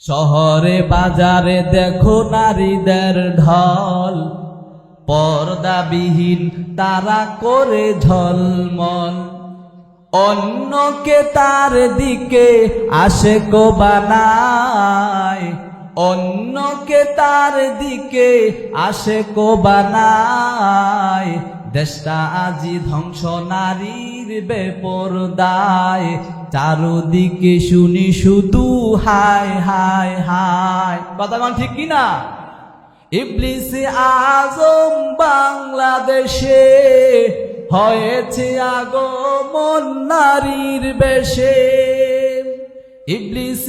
শহরে বাজারে দেখো নারীদের ঢল। পর্দাবিহীন তারা করে ঝলমল। অন্যকে তার দিকে আসে কোবানায় অন্যকে তার দিকে আসে কোবানায় দেশটা আজি ধ্বংস, নারীর বেপরদায়। চারদিকে শুনি শুধু হায় হায় হায়। কথা কোন ঠিক কিনা ইবলিস আজম বাংলাদেশে হয়েছে আগমন নারীর বেশে। ইবলিস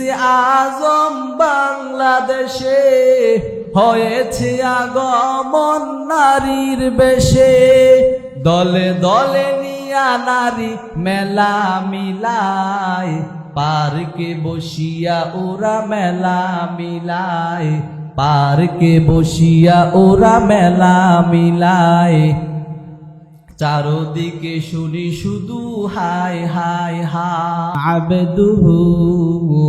আজম বাংলাদেশে হয়েছে আগমন নারীর বেশে। দলে দলে নিয়া নারী মেলা মিলায়, পার্কে বসিয়া ওরা মেলা মিলায়, পার্কে বসিয়া ওরা মেলা মিলায়। চারদিকে শুনি শুধু হায় হায় হায় আবেদুহু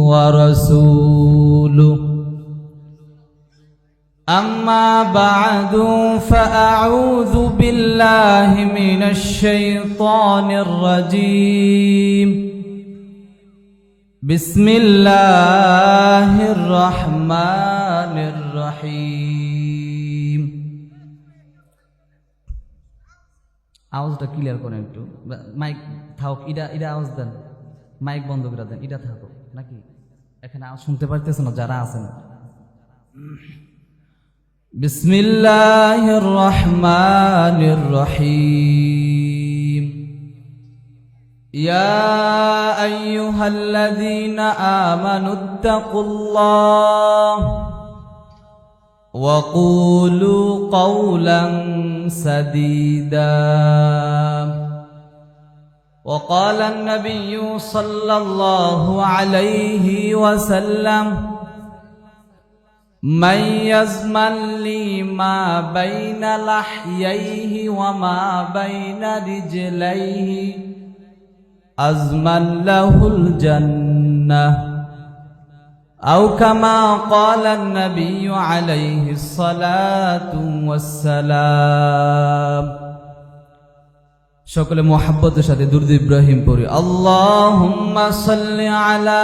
ওয়া রাসূলু। أما بعد فأعوذ بالله من الشيطان الرجيم بسم الله الرحمن الرحيم আওয়াজটা ক্লিয়ার করেন একটু বা- মাইক থাক ইডা ইডা আওয়াজ দেন মাইক বন্ধ করে দেন ইডা থাকো নাকি এখানে আওয়াজ শুনতে পারতেছে না যারা আছেন بسم الله الرحمن الرحيم يا ايها الذين امنوا اتقوا الله وقولوا قولا سديدا وقال النبي صلى الله عليه وسلم من يزمن لي ما بين لحييه وما بين رجليه أزمن له الجنة أو كما قال النبي عليه الصلاة والسلام সকলে মোহাব্বতের সাথে দুর্দ ইব্রাহিম পড়ি আল্লাহুম্মা সাল্লি আলা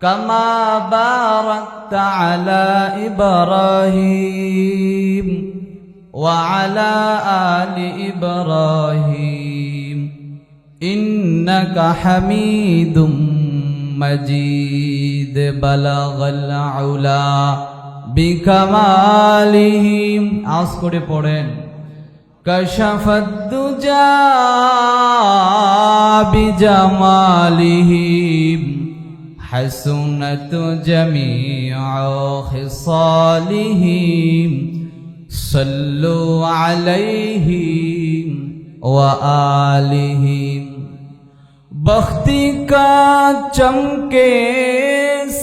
كما باركت على إبراهيم وعلى آل إبراهيم إنك حميد مجيد بلغ العلا بكماله আওয়াজ করে পড়েন كشف الدجى بجماله حسنة جميع خصاله صلوا عليه وآله بختی کا چمکے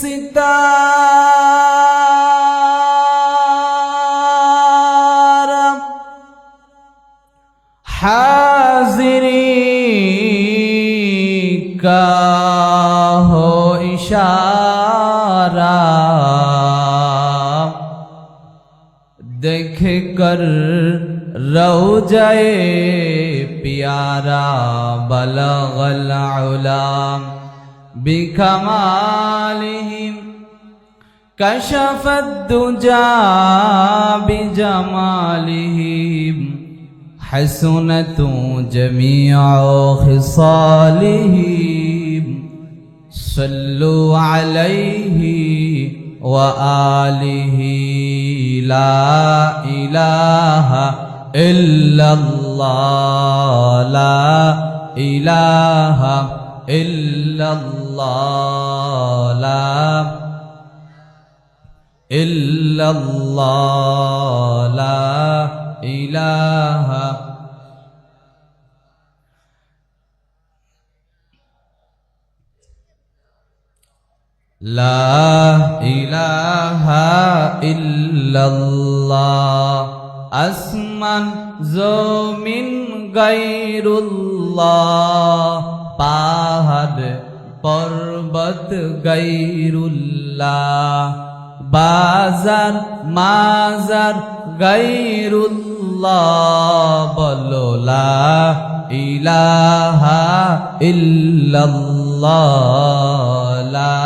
ستارہ इशारा देख कर रो जाए प्यारा बलगल उलाम बिखमालिहिम कशफत दुजा बिजमालिहिम हसनतु जमिया खिसालिहिम صلوا عليه وآله لا إله إلا الله لا إله إلا الله لا إلا الله لا إله إلا الله লা ইলাহা ইল্লাল্লাহ। আসমান, জমিন গাইরুল্লাহ পাহাড়, পর্বত গাইরুল্লাহ বাজার, মাজার গাইরুল্লাহ বলো লা ইলাহা ইল্লাল্লাহ। লা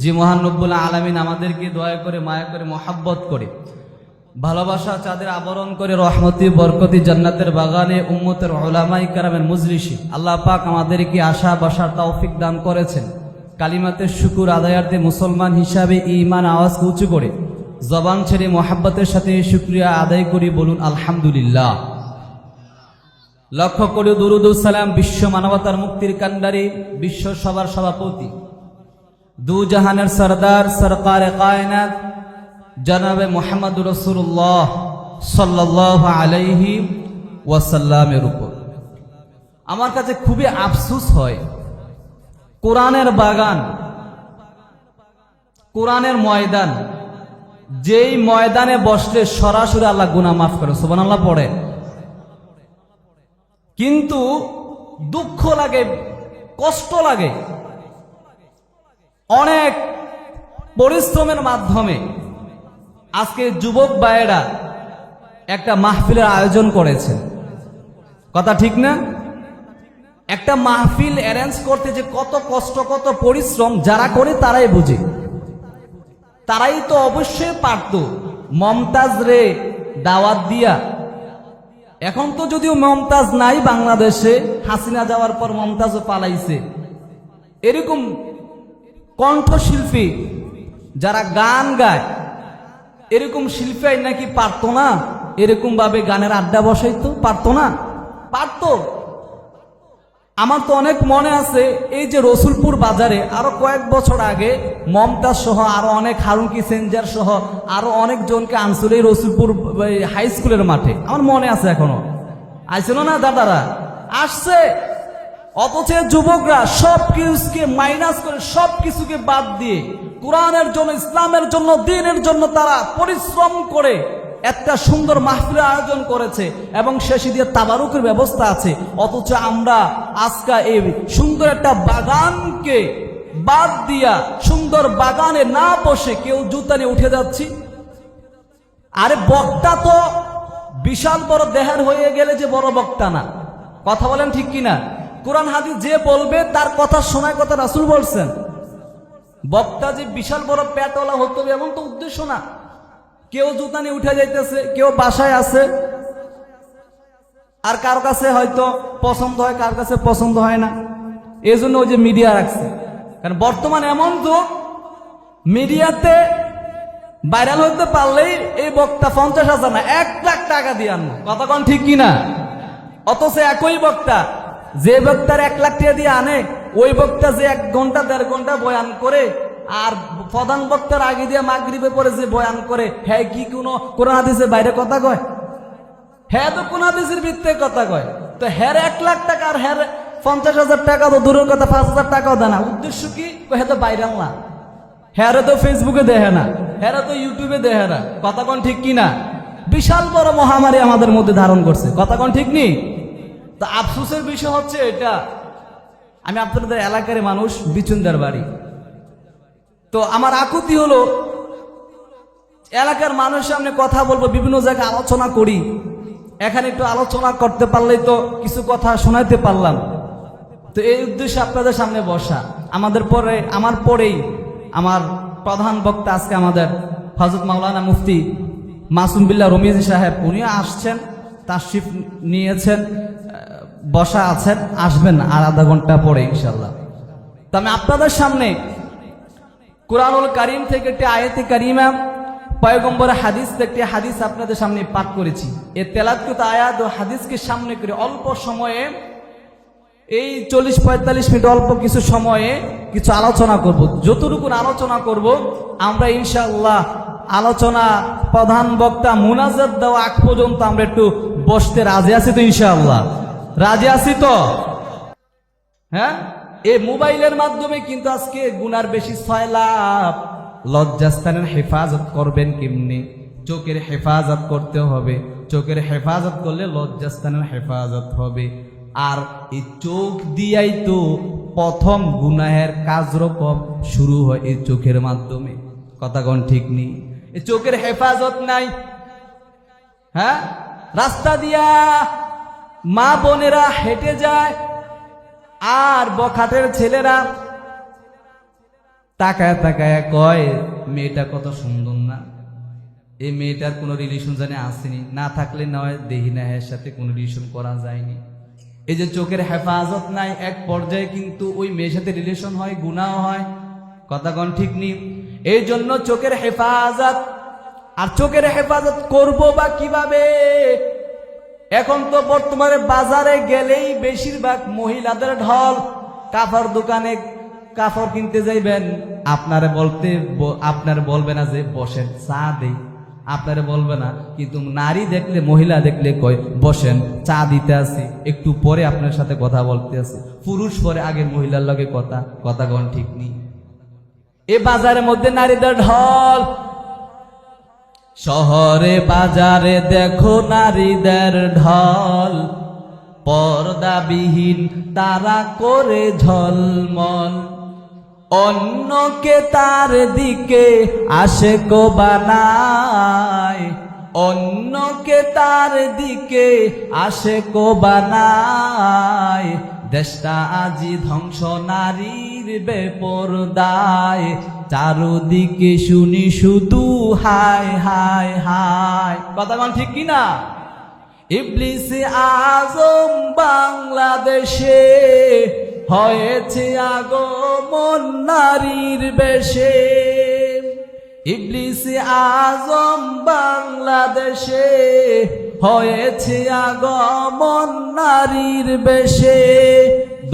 যে মহান রব্বুল আলমিন আমাদেরকে দয়া করে, মায়া করে, মহাব্বত করে, ভালোবাসা, চাঁদের আবরণ করে, রহমতি, বরকতি, জান্নাতের বাগানে, উম্মতের ওলামাই কারামের মুজলিসি আল্লাহ পাক আমাদেরকে আশা, বসার তৌফিক দান করেছেন। কালিমাতের শুকুর আদায়ার্থে মুসলমান হিসাবে ইমান আওয়াজ উঁচু করে, জবান ছেড়ে মোহাব্বতের সাথে শুক্রিয়া আদায় করি বলুন আলহামদুলিল্লাহ। লক্ষ্য করে দুরুদুসালাম বিশ্ব মানবতার মুক্তির কান্ডারি বিশ্ব সবার সভাপতি দু জাহানের সরদার, সরকার কায়নাত, জনাবে মোহাম্মদ রসুল্লাহ সাল্লাহ আলাইহি ওয়াসাল্লামের উপর। আমার কাছে খুবই আফসুস হয়, কোরআনের বাগান, কোরআনের ময়দান, যেই ময়দানে বসলে সরাসরি আল্লাহ গুনা মাফ করে সোবান আল্লাহ পড়ে। কিন্তু দুঃখ লাগে, কষ্ট লাগে অনেক পরিশ্রমের মাধ্যমে আজকে যুবক বায়েরা একটা মাহফিলের আয়োজন করেছে কথা ঠিক না? একটা মাহফিল অ্যারেঞ্জ করতে যে কত কষ্ট, কত পরিশ্রম যারা করে তারাই বুঝে। তারাই তো অবশ্যই পারত। মমতাজ রে দাওয়াত দিয়া। এখন তো যদিও মমতাজ নাই বাংলাদেশে, হাসিনা যাওয়ার পর মমতাজও পালাইছে। এরকম কণ্ঠশিল্পী যারা গান গায়, এরকম শিল্পী নাকি পারতো না? এরকম ভাবে গানের আড্ডা বসাইতো? পারতো না? পারতো। আমার তো অনেক মনে আছে, এই যে রসুলপুর বাজারে আরও কয়েক বছর আগে মমতাজ সহ আরও অনেক হারুকি সেঞ্জার সহ আরও অনেক জনকে আনছিল এই রসুলপুর হাই স্কুলের মাঠে। আমার মনে আছে এখনও। আইছিল না দাদারা? আসছে। অথচ যুবকরা সব কিছুকে মাইনাস করে সব কিছুকে বাদ দিয়ে কোরআনের জন্য, ইসলামের জন্য, দিনের জন্য তারা পরিশ্রম করে একটা সুন্দর মাহফিলের আয়োজন করেছে এবং শেষে দিয়ে তাবারুকের ব্যবস্থা আছে। অথচ আমরা আজকে এই সুন্দর একটা বাগানকে বাদ দিয়া সুন্দর বাগানে না বসে কেউ জুতা নিয়ে উঠে যাচ্ছি। আরে বক্তা তো বিশাল বড় দেহের হয়ে গেলে যে বড় বক্তা না। কথা বলেন ঠিক কিনা? কোরআন হাদিস যে বলবে, তার কথা শোনার কথা রাসুল বলছেন। বক্তা যে বিশাল বড় প্যাটওয়ালা হতে হবে, এমন তো উদ্দেশ্য না। কেউ জুতা নিয়ে উঠে যাইতেছে, কেউ বাসায় আছে। আর কার কাছে হয়তো পছন্দ হয়, কার কাছে পছন্দ হয় না। এই জন্য ওই যে মিডিয়া রাখছে। কারণ বর্তমান এমন যুগ মিডিয়াতে ভাইরাল হতে পারলেই এই বক্তা পঞ্চাশ হাজার না, এক লাখ টাকা দিয়ে আনব। কথা কন ঠিক কিনা? অথচ একই বক্তা যে বক্তার এক লাখ টাকা দিয়ে আনে, ওই বক্তা যে এক ঘণ্টা, দেড় ঘণ্টা বয়ান করে, আর প্রধান বক্তার আগে দিয়ে মাগরিবে পরে যে বয়ান করে হ্যাঁ কি কোনো কোরআন হাদিসে বাইরে কথা কয়? হ্যাঁ তো কোন হাদিসের ভিত্তিতে কথা কয়? তো হ্যার এক লাখ টাকা আর হ্যার পঞ্চাশ হাজার টাকা তো দূরের কথা, পাঁচ হাজার টাকাও দেয় না। উদ্দেশ্য কি? হ্যাঁ তো বাইরাল না। হ্যাঁ তো ফেসবুকে দেখে না। হ্যাঁ তো ইউটিউবে দেখে না। কথা কোন ঠিক কি না বিশাল বড় মহামারী আমাদের মধ্যে ধারণ করছে। কথা কোন ঠিক নি? তো আফসোসের বিষয় হচ্ছে এটা, আমি আপনাদের এলাকার মানুষ, বিচুন্দার বাড়ি। তো আমার আকুতি হলো, এলাকার মানুষের সামনে কথা বলব, বিভিন্ন জায়গায় আলোচনা করি। এখানে একটু আলোচনা করতে পারলেই তো কিছু কথা শোনাইতে পারলাম। তো এই উদ্দেশ্যে আপনাদের সামনে বসা। আমাদের পরে, আমার পরেই আমার প্রধান বক্তা আজকে আমাদের হজরত মাওলানা মুফতি মাসুম বিল্লাহ রমিজি সাহেব, উনিও আসছেন তার শিফ নিয়েছেন। বসা আছেন, আসবেন আর আধা ঘণ্টা পরে ইনশাল্লাহ তো আমি আপনাদের সামনে কোরআনুল করিম থেকে একটি আয়াতে কারিমা, পয়গম্বর হাদিস একটি হাদিস আপনাদের সামনে পাঠ করেছি। এ তেলাৎকৃত আয়াত ও হাদিসকে সামনে করে অল্প সময়ে, এই চল্লিশ পঁয়তাল্লিশ মিনিট অল্প কিছু সময়ে কিছু আলোচনা করব। যতটুকু আলোচনা করব, আমরা ইনশাআল্লাহ আলোচনা প্রধান বক্তা মুনাজাত দেওয়া আগ পর্যন্ত আমরা একটু বসতে রাজি আছি তো ইনশাআল্লাহ। রাজি আছি তো? হ্যাঁ? এই মোবাইলের মাধ্যমে কিন্তু আজকে গুনার বেশি ছয় লাভ লজ্জাস্থানের হেফাজত করবেন কেমনি? চোখের হেফাজত করতে হবে। চোখের হেফাজত করলে লজ্জাস্থানের হেফাজত হবে। আর এই চোখ দিয়াই তো প্রথম গুনাহের কাজরকম শুরু হয় এই চোখের মাধ্যমে। কথাগণ ঠিক নেই? এই চোখের হেফাজত নাই। হ্যাঁ? রাস্তা দিয়া মা বোনেরা হেঁটে যায়, আর বখাটের ছেলেরা তাকায় তাকায় কয়, মেয়েটা কত সুন্দর না। এই মেয়েটার কোনো রিলেশন জানে আসেনি। না থাকলে নয়, দেহি না এর সাথে কোনো রিলেশন করা যায়নি। এই যে চোখের হেফাজত নাই এক পর্যায়ে কিন্তু ওই মেয়ের সাথে রিলেশন হয়, গুণাও হয়। কথাগণ ঠিক নেই এই জন্য চোখের হেফাজত, আর চোখের হেফাজত করব বা কীভাবে? এখন তো বর্তমানে বাজারে গেলেই বেশিরভাগ মহিলাদের ঢল। কাপড় দোকানে কাপড় কিনতে যাইবেন। আপনারে বলতে আপনার বলবে না যে, বসেন, চা দেই। আপনারে বলবে না, কিন্তু নারী দেখলে, মহিলা দেখলে কয়, বসেন, চা দিতে আসি। একটু পরে আপনার সাথে কথা বলতে আসি। পুরুষ পরে আগে মহিলার লগে কথা কথা গণ ঠিক নেই। এ বাজারের মধ্যে নারীদের ঢল। শহরে বাজারে দেখো নারীদের ঢল। পর্দাবিহীন তারা করে ঝলমল। অন্যকে তার দিকে আসে কোবানায় অন্যকে তার দিকে আসে কোবানায় দেশটা আজি ধ্বংস নারীর বেপরদায় চারুদিকে শুনি শুধু হায় হায় হায়। কথা কোন ঠিক কিনা? ইবলিস আজম বাংলাদেশে হয়েছে আগমন নারীর বেশে। ইবলিস আজম বাংলাদেশে হয়েছে আগমন নারীর বেশে।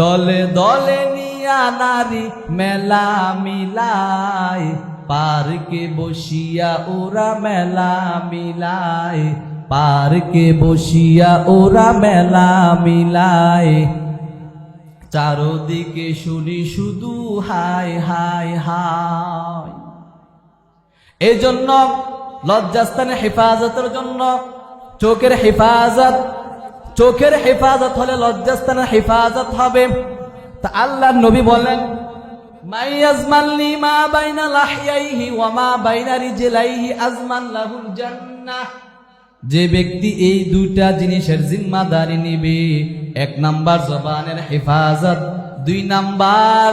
দলে দলে নিয়া নারী মেলা মিলায়, পার্কে বসিয়া ওরা মেলা মিলায়, পার্কে বসিয়া ওরা মেলা মিলায়। চারোদিকে শুনি শুধু হাই হায় হায়। এই জন্য লজ্জাস্থানের হেফাজতের জন্য চোখের হেফাজত চোখের হেফাজত হলে লজ্জাস্থানের হেফাজত হবে। তা আল্লাহ নবী বলেন বাইনা আজমান যে ব্যক্তি এই দুইটা জিনিসের জিম্মাদারি নিবে, এক নাম্বার জবানের হেফাজত, দুই নাম্বার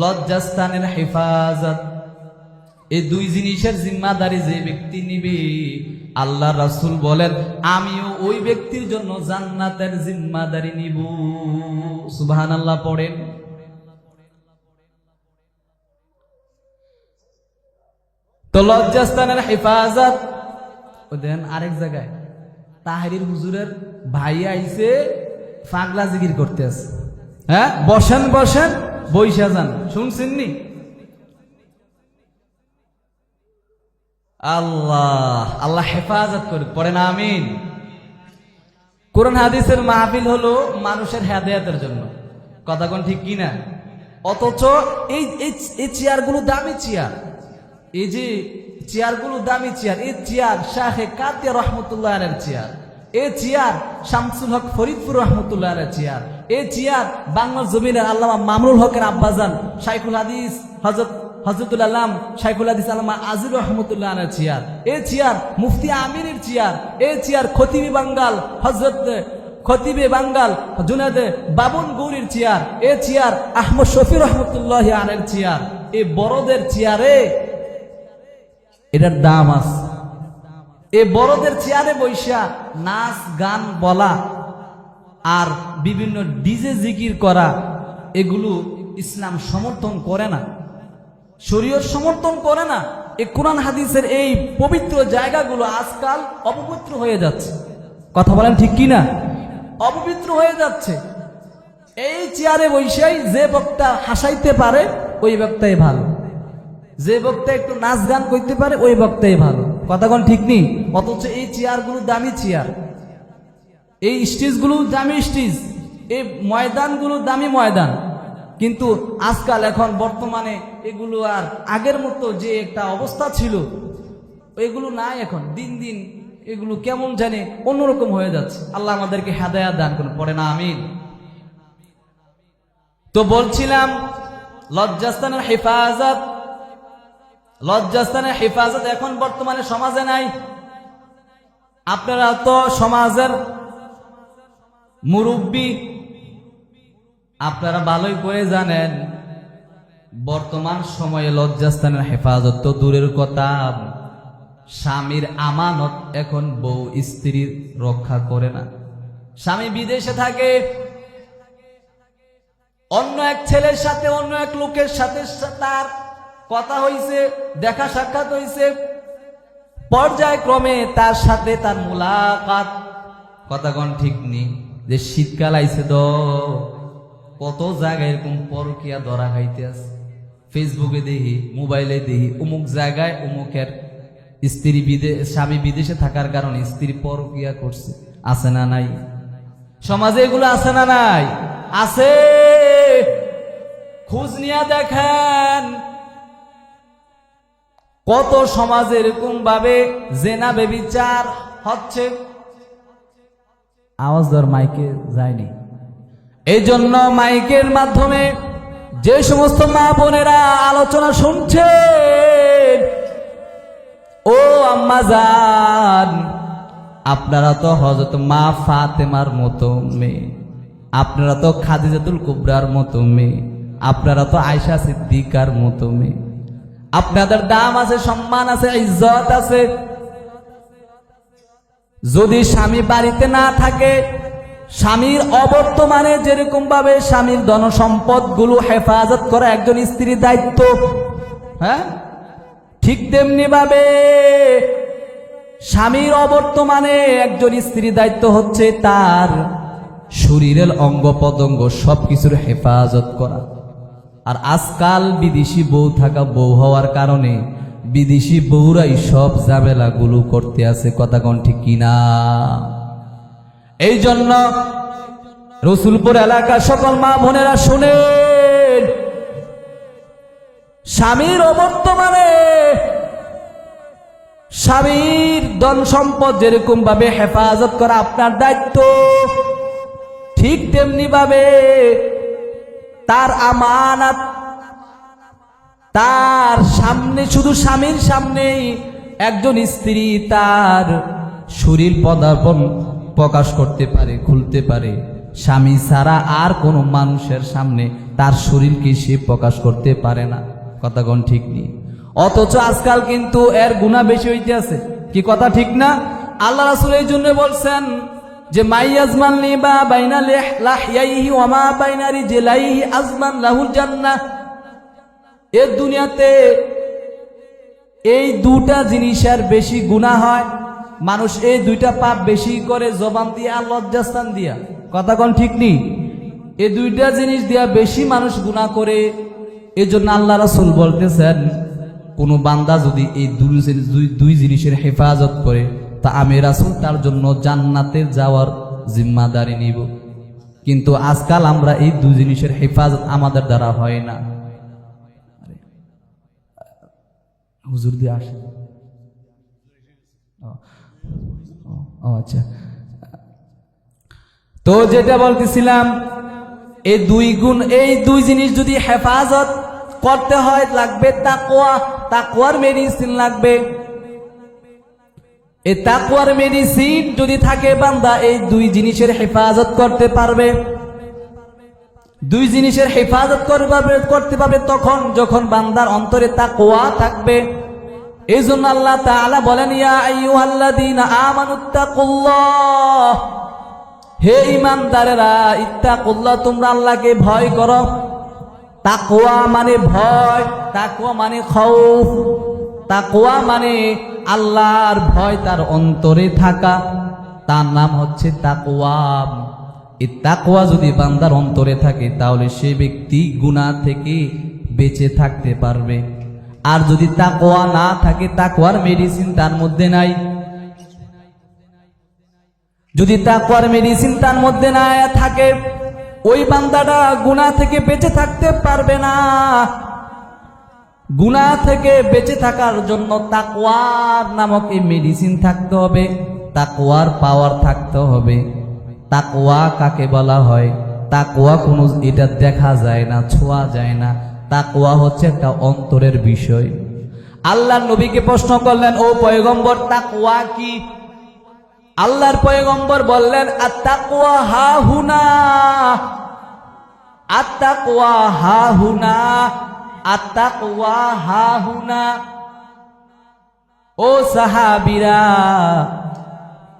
লজ্জাস্থানের হেফাজত। এই দুই জিনিসের জিম্মাদারি যে ব্যক্তি নিবে আল্লাহ রাসূল বলেন, আমিও ওই ব্যক্তির জন্য জান্নাতের জিম্মাদারি নিব। সুবহানাল্লাহ পড়েন। তো লজ্জাস্থানের হেফাজত, ও দেন আরেক জায়গায়, তাহারির হুজুরের ভাই আইছে, পাগলা জিগির করতে আছে। হ্যাঁ বসেন বসেন বৈশা যান। শুনছেন নি? আল্লাহ আল্লাহ হেফাজত করে পড়েন আমিন। কোরআন হাদিসের মাহফিল হলো মানুষের হেদায়াতের জন্য। কথা কোন ঠিক কি না? অথচ এই, এই- চেয়ারগুলো দামি চেয়ার। এই যে চেয়ারগুলো দামি চেয়ার, এই চেয়ার শাহে কাতিয়া রহমতুল্লাহ আলের চেয়ার। এই চেয়ার শামসুল হক ফরিদপুর রহমতুল্লাহ আলের চেয়ার। এই চেয়ার বাংলার জমিনের আল্লামা মামরুল হকের আব্বাজান শাইখুল হাদিস হজরত হজরতুল আলাম শাইখুল হাদিস আল্লামা আজির রহমতুল্লাহ আলের চেয়ার। এই চেয়ার মুফতি আমিরের চেয়ার। এই চেয়ার খতিবি বাঙ্গাল হজরত খতিবে বাঙ্গাল জুনাদে বাবুন গৌরীর চেয়ার। এ চেয়ার আহমদ শফি রহমতুল্লাহ আলের চেয়ার। এই বড়দের চেয়ারে এটার দাম আছে। এ বড়দের চেয়ারে বৈশা নাচ, গান, বলা আর বিভিন্ন ডিজে জিকির করা এগুলো ইসলাম সমর্থন করে না। শরীয়ত সমর্থন করে না এই কোরআন হাদিসের এই পবিত্র জায়গাগুলো আজকাল অপবিত্র হয়ে যাচ্ছে। কথা বলেন ঠিক কি না অপবিত্র হয়ে যাচ্ছে। এই চেয়ারে বৈশাই যে বক্তা হাসাইতে পারে, ওই বক্তাই ভালো। যে বক্তা একটু নাচ গান করতে পারে, ওই বক্তাই ভালো। কথাগণ ঠিক নেই? অথচ এই চেয়ারগুলো দামি চেয়ার। এই স্টেজগুলো দামি স্টেজ। এই ময়দানগুলো দামি ময়দান। কিন্তু আজকাল এখন বর্তমানে এগুলো আর আগের মতো যে একটা অবস্থা ছিল, এগুলো নাই এখন। দিন দিন এগুলো কেমন জানে অন্যরকম হয়ে যাচ্ছে। আল্লাহ আমাদেরকে হেদায়া দান করুন, পড়ে না, আমিন। তো বলছিলাম, লজ্জাস্থানের হেফাজত লজ্জাস্থানের হেফাজত এখন বর্তমানে সমাজে নাই। আপনারা তো সমাজের মুরব্বী আপনারা ভালোই করে জানেন, বর্তমান সময়ে লজ্জাস্থানের হেফাজত তো দূরের কথা। স্বামীর আমানত এখন বউ স্ত্রীর রক্ষা করে না। স্বামী বিদেশে থাকে, অন্য এক ছেলের সাথে, অন্য এক লোকের সাথে তার কথা হইছে, দেখা সাক্ষাৎ হইছে। পর্যায়ক্রমে তার সাথে তার মুলাকাত। কথাগণ ঠিক নেই যে শীতকাল আইছে তো। কত জায়গায় এরকম পরকিয়া ধরা খাইতে আছে? ফেসবুকে দেখি, মোবাইলে দেখি, অমুক জায়গায় অমুকের স্ত্রী বিদেশ স্বামী বিদেশে থাকার কারণে স্ত্রী পরকিয়া করছে। আছে না নাই? সমাজে এগুলো আছে না নাই? আছে! খোঁজ নিয়ে দেখেন। কত সমাজে এরকম ভাবে জেনা বেবিচার হচ্ছে? আওয়াজ ধর মাইকে যায়নি। এই জন্য মাইকের মাধ্যমে যে সমস্ত মা বোনেরা আলোচনা শুনছেন, ও আম্মা আপনারা তো হজরত মা ফাতেমার মতো মেয়ে, আপনারা তো খাদিজাতুল কুবরার মতো মেয়ে, আপনারা তো আয়সা সিদ্দিকার মতো মেয়ে, আপনাদের দাম আছে, সম্মান আছে, ইজ্জত আছে। যদি স্বামী বাড়িতে না থাকে স্বামীর অবর্তমানে যেরকম ভাবে স্বামীর ধন সম্পদগুলো হেফাজত করা একজন স্ত্রীর দায়িত্ব হ্যাঁ? ঠিক তেমনি ভাবে স্বামীর অবর্তমানে একজন স্ত্রীর দায়িত্ব হচ্ছে তার শরীরের অঙ্গ পতঙ্গ সবকিছুর হেফাজত করা। আর আজকাল বিদেশি বউ থাকা বউ হওয়ার কারণে বিদেশি বউরাই সব ঝামেলাগুলো করতে আছে, কথা কোন ঠিক কিনা? এই জন্য রসুলপুর এলাকার সকল মা বোনেরা শুনেন স্বামীর অবর্তমানে স্বামীর ধন সম্পদ যেরকম ভাবে হেফাজত করা আপনার দায়িত্ব, ঠিক তেমনি ভাবে তার আমানত, তার সামনে শুধু স্বামীর সামনেই একজন স্ত্রী তার শরীর পদার্পণ প্রকাশ করতে পারে, খুলতে পারে। স্বামী ছাড়া আর কোনো মানুষের সামনে তার শরীরকে সে প্রকাশ করতে পারে না? কথাগণ ঠিক নেই। অথচ আজকাল কিন্তু এর গুণা বেশি হইতে আছে। কি কথা ঠিক না? আল্লাহ রাসুল এই জন্য বলছেন যে, মাই আজমান বাইনা বাইনারি আজমান লাহুল এর দুনিয়াতে এই দুটা জিনিসের বেশি গুণা হয়। মানুষ এই দুইটা পাপ বেশি করে জবান দিয়া আর লজ্জাস্থান দিয়া। কথা কোন ঠিক নেই এই দুইটা জিনিস দিয়া বেশি মানুষ গুণা করে এই জন্য আল্লাহ রাসুল বলতেছেন, কোন বান্দা যদি এই দুই দুই- জিনিসের হেফাজত করে, তা আমি রাসুল তার জন্য জান্নাতে যাওয়ার জিম্মাদারি নিব। কিন্তু আজকাল আমরা এই দুই জিনিসের হেফাজত আমাদের দ্বারা হয় না। হুজুর দিয়ে আসে আচ্ছা। তো যেটা বলতেছিলাম, এই দুই গুণ, এই দুই জিনিস যদি হেফাজত করতে হয়, লাগবে তাকোয়া তাকোয়ার মেডিসিন লাগবে। এই তাকওয়ার মেডিসিন যদি থাকে বান্দা, এই দুই জিনিসের হেফাজত করতে পারবে। দুই জিনিসের হেফাজত করতে পারবে তখন, যখন বান্দার অন্তরে তাকওয়া থাকবে। এই জন্য আল্লাহ তাআলা বলেন হে ইমানদারেরা ইত্তাকুল্লাহ, তোমরা আল্লাহকে ভয় করো। তাকওয়া মানে ভয়, তাকওয়া মানে খৌফ, তাকওয়া মানে আল্লাহর ভয় তার অন্তরে থাকা। তার নাম হচ্ছে তাকওয়া। এই তাকওয়া যদি বান্দার অন্তরে থাকে, তাহলে সে ব্যক্তি গুনাহ থেকে বেঁচে থাকতে পারবে। আর যদি তাকওয়া না থাকে, তাকওয়ার মেডিসিন তার মধ্যে নাই। যদি তাকওয়ার মেডিসিন তার মধ্যে না থাকে, ওই বান্দাটা গুনাহ থেকে বেঁচে থাকতে পারবে না। গুনাহ থেকে বেঁচে থাকার জন্য তাকওয়ার নামক মেডিসিন থাকতে হবে, তাকওয়ার পাওয়ার থাকতে হবে। তাকওয়া কাকে বলা হয়? তাকওয়া কোনো, এটা দেখা যায় না, ছোঁয়া যায় না। তাকওয়া হচ্ছে একটা অন্তরের বিষয়। আল্লাহ নবীকে প্রশ্ন করলেন, ও পয়গম্বর, তাকওয়া কি? আল্লাহর পয়গম্বর বললেন, আত্তাকওয়া হা হুনা। আত্তাকওয়া হা হুনা। আত্তাকওয়া হা হুনা। ও সাহাবীরা।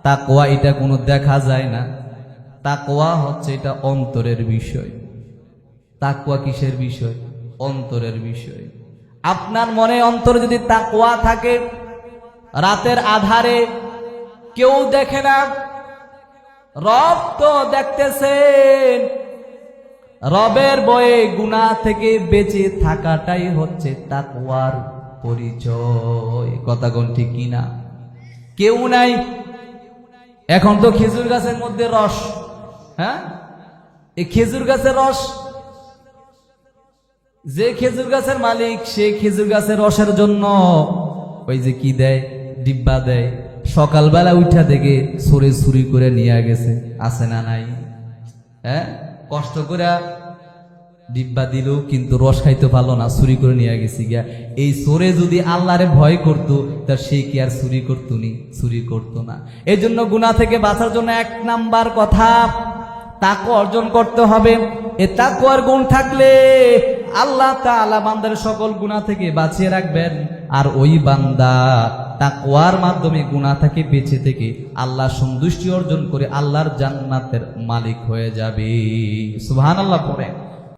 তাকওয়া, এটা কোনো দেখা যায় না। তাকওয়া হচ্ছে এটা অন্তরের বিষয়। তাকওয়া কিসের বিষয়? অন্তরের বিষয়। আপনার মনে অন্তরে যদি তাকওয়া থাকে, রাতের আধারে কেউ দেখে না, রব তো দেখতেছেন। রবের বয়ে গুণা থেকে বেঁচে থাকাটাই হচ্ছে তাকওয়ার পরিচয়। কথা কোন ঠিক কিনা কেউ নাই। এখন তো খেজুর গাছের মধ্যে রস হ্যাঁ? এই খেজুর গাছের রস যে খেজুর গাছের মালিক, সে খেজুর গাছের রসের জন্য। ওই যে কি দেয়? ডিব্বা দেয়। সকালবেলা উঠা থেকে সরে চুরি করে নিয়ে গেছে। আছে না নাই? হ্যাঁ? কষ্ট করে ডিব্বা দিল, কিন্তু রস খাইতে পারল না চুরি করে নিয়ে গেছি গিয়া। এই সরে যদি আল্লাহরে ভয় করতো, তা সে কি আর চুরি করতো নি? চুরি করতো না। এই জন্য গুণা থেকে বাঁচার জন্য এক নাম্বার কথা তাকে অর্জন করতে হবে। এ তাকুয়ার গুণ থাকলে আল্লাহ তাআলা বান্দার সকল গুণা থেকে বাঁচিয়ে রাখবেন। আর ওই বান্দা তা তাকওয়ার মাধ্যমে গুণা থেকে বেঁচে থেকে আল্লাহ সন্তুষ্টি অর্জন করে আল্লাহর জান্নাতের মালিক হয়ে যাবে। সুবহানাল্লাহ পড়ে